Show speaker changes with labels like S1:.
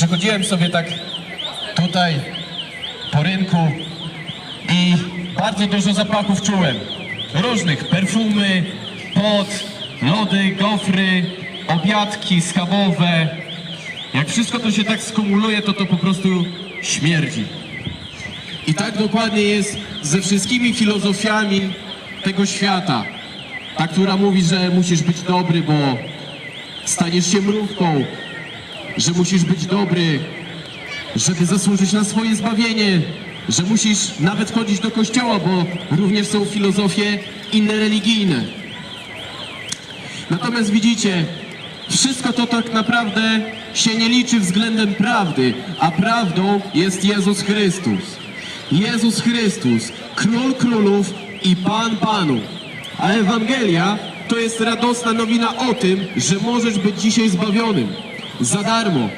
S1: Przechodziłem sobie tak tutaj po rynku i bardzo dużo zapachów czułem. Różnych, perfumy, pot, lody, gofry, obiadki schabowe. Jak wszystko to się tak skumuluje, to to po prostu śmierdzi. I tak dokładnie jest ze wszystkimi filozofiami tego świata. Ta, która mówi, że musisz być dobry, bo staniesz się mrówką, że musisz być dobry, żeby zasłużyć na swoje zbawienie, że musisz nawet chodzić do kościoła, bo również są filozofie inne religijne. Natomiast widzicie, wszystko to tak naprawdę się nie liczy względem prawdy, a prawdą jest Jezus Chrystus. Jezus Chrystus, Król Królów i Pan Panów. A Ewangelia to jest radosna nowina o tym, że możesz być dzisiaj zbawionym. Za darmo,